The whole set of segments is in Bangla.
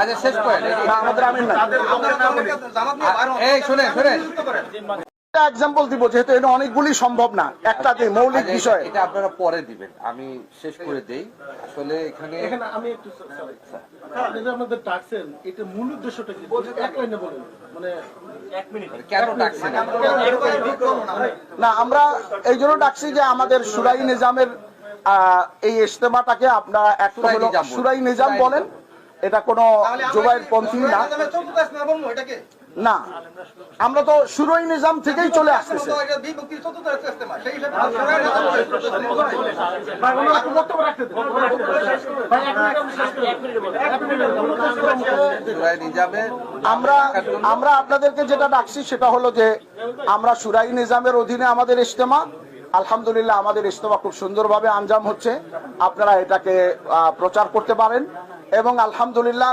আচ্ছা শেষ করেন আমাদের আমিন নাই এই শুনেন শুনেন। একটা এক্সাম্পল দিব যেহেতু এটা অনেকগুলি সম্ভব না। একটাতে মৌলিক আচ্ছা, বিষয়। এটা আপনারা পরে দিবেন। আমি শেষ করে দেই। আসলে এখানে এখানে আমি একটু sorry, আপনি ডাকছেন এটা মূল উদ্দেশ্যটা কি? এক লাইনে বলেন। মানে না আমরা এই জন্য ডাকছি যে আমাদের সুরাই নিজামের এই ইজতেমাটাকে আপনারা একটা সুরাই হলো নিজাম সুরাই নিজাম বলেন। এটা কোনো জোবাইর পন্থী না। না। আমরা তো সুরাই নিজাম থেকেই চলে আসতেছে। এক। এক আমরা আমরা আপনাদেরকে যেটা ডাকছি সেটা হলো যে আমরা সুরাই নিজামের অধীনে আমাদের ইজতেমা। আলহামদুলিল্লাহ আমাদের ইজতেমা খুব সুন্দরভাবে আঞ্জাম হচ্ছে। আপনারা এটাকে প্রচার করতে পারেন এবং আলহামদুলিল্লাহ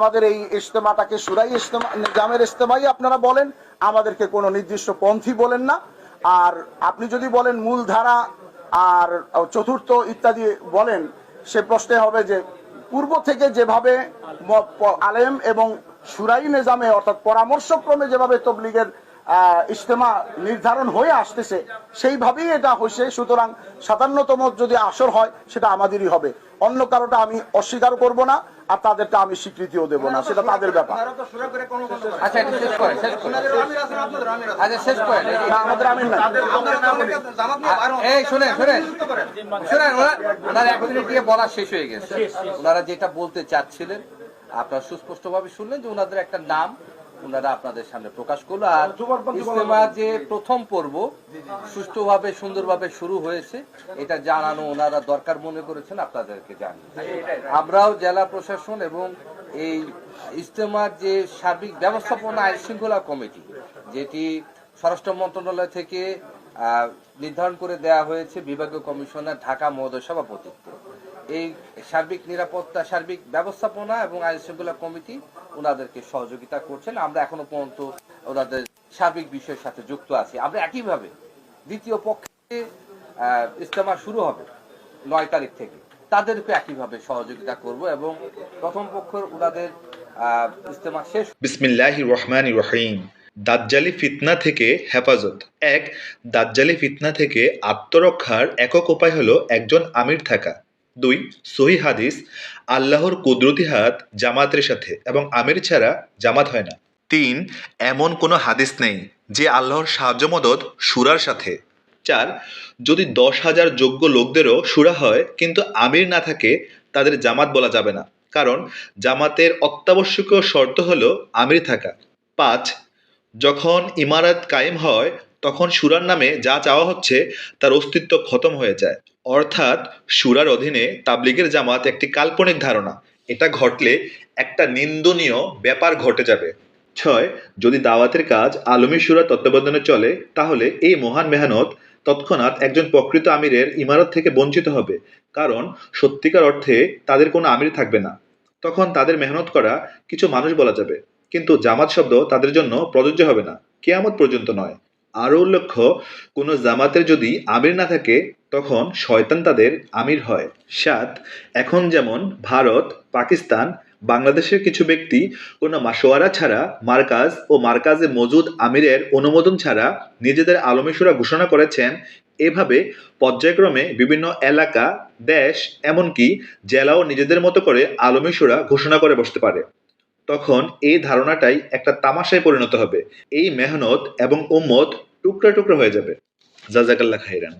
আমাদের এই ইজতেমাটাকে সুরাই ইজতেমা, নিজামের ইজতেমাই আপনারা বলেন, আমাদেরকে কোনো নির্দিষ্ট পন্থী বলেন না। আর আপনি যদি বলেন মূলধারা আর চতুর্থ ইত্যাদি বলেন, সে প্রশ্নে হবে যে পূর্ব থেকে যেভাবে আলেম এবং সুরাই নিজামে অর্থাৎ পরামর্শক্রমে যেভাবে তবলিগের ইজতেমা নির্ধারণ হয়ে আসতেছে। সেইভাবেই এটা হয়েছে। সুতরাং সাতান্নতম যদি আসর হয় সেটা আমাদেরই হবে। অন্য কারোটা আমি অস্বীকার করব না আর তাদেরটা আমি স্বীকৃতিও দেব না। সেটা তাদের ব্যাপার। আচ্ছা এটা শেষ করেন শেষ করেন। আচ্ছা শেষ করেন। না আমাদের আমিন নাই এই শুনেন শুনেন। শুনেন ওনার- ওনার এক মিনিট দিয়ে বলা শেষ হয়ে গেছে। ওনারা যেটা বলতে চাচ্ছিলেন আপনারা সুস্পষ্টভাবে শুনলেন যে ওনাদের একটা নাম ওনারা আপনাদের সামনে প্রকাশ করল। আর ইস্তেমা যে প্রথম পর্ব সুষ্ঠুভাবে সুন্দরভাবে শুরু হয়েছে এটা জানানো ওনারা দরকার মনে করেছেন আপনাদেরকে জানিয়ে আমরাও জেলা প্রশাসন এবং এই ইস্তেমার যে সার্বিক ব্যবস্থাপনা আইন শৃঙ্খলা কমিটি যেটি স্বরাষ্ট্র মন্ত্রণালয় থেকে নির্ধারণ করে দেয়া হয়েছে বিভাগীয় কমিশনার ঢাকা মহোদয় সভাপতিত্ব। এই সার্বিক নিরাপত্তা, সার্বিক ব্যবস্থাপনা এবং আইন শৃঙ্খলা কমিটি ওনাদেরকে সহযোগিতা করছেন। আমরা এখনও পর্যন্ত ওনাদের সার্বিক বিষয়ের সাথে যুক্ত আছি। আমরা একইভাবে দ্বিতীয় পক্ষে ইজতেমা শুরু হবে নয় তারিখ থেকে। তাদেরকে একইভাবে সহযোগিতা করব এবং প্রথম পক্ষ ওনাদের ইজতেমা শেষ বিসমিল্লাহি রহমান রহিম। দাজ্জালি ফিতনা থেকে হেফাজত। এক, দাজ্জালি ফিতনা থেকে আত্মরক্ষার একক উপায় হলো একজন আমির থাকা। দুই, সহি হাদিস, আল্লাহর কুদরতি হাত জামাতের সাথে এবং আমির ছাড়া জামাত হয় না। তিন, এমন কোনো হাদিস নেই যে আল্লাহর সাহায্য মদত সুরার সাথে। চার, যদি দশ হাজার যোগ্য লোকদেরও সুরা হয় কিন্তু আমির না থাকে, তাদের জামাত বলা যাবে না। কারণ জামাতের অত্যাবশ্যকীয় শর্ত হলো আমির থাকা। পাঁচ, যখন ইমারত কায়েম হয় তখন সুরার নামে যা চাওয়া হচ্ছে তার অস্তিত্ব খতম হয়ে যায়। অর্থাৎ সুরার অধীনে তাবলিগের জামাত একটি কাল্পনিক ধারণা। এটা ঘটলে একটা নিন্দনীয় ব্যাপার ঘটে যাবে। ছয়, যদি দাওয়াতের কাজ আলমী সুরার তত্ত্বাবধানে চলে, তাহলে এই মহান মেহনত তৎক্ষণাৎ একজন প্রকৃত আমিরের ইমারত থেকে বঞ্চিত হবে। কারণ সত্যিকার অর্থে তাদের কোনো আমির থাকবে না। তখন তাদের মেহনত করা কিছু মানুষ বলা যাবে। কিন্তু জামাত শব্দ তাদের জন্য প্রযোজ্য হবে না। কেয়ামত পর্যন্ত নয়। আরও উল্লেখ্য, কোনো জামাতের যদি আমির না থাকে, তখন শয়তান তাদের আমির হয়। সাত, এখন যেমন ভারত, পাকিস্তান, বাংলাদেশের কিছু ব্যক্তি কোনো মাসোয়ারা ছাড়া মার্কাজ ও মার্কাজে মজুদ আমিরের অনুমোদন ছাড়া নিজেদের আলমিসুরা ঘোষণা করেছেন, এভাবে পর্যায়ক্রমে বিভিন্ন এলাকা, দেশ, এমনকি জেলাও নিজেদের মতো করে আলমিসুরা ঘোষণা করে বসতে পারে। তখন এই ধারণাটাই একটা তামাশায় পরিণত হবে। এই মেহনত এবং উম্মত টুকরা টুকরা হয়ে যাবে। জাজাকাল্লা খাইরান।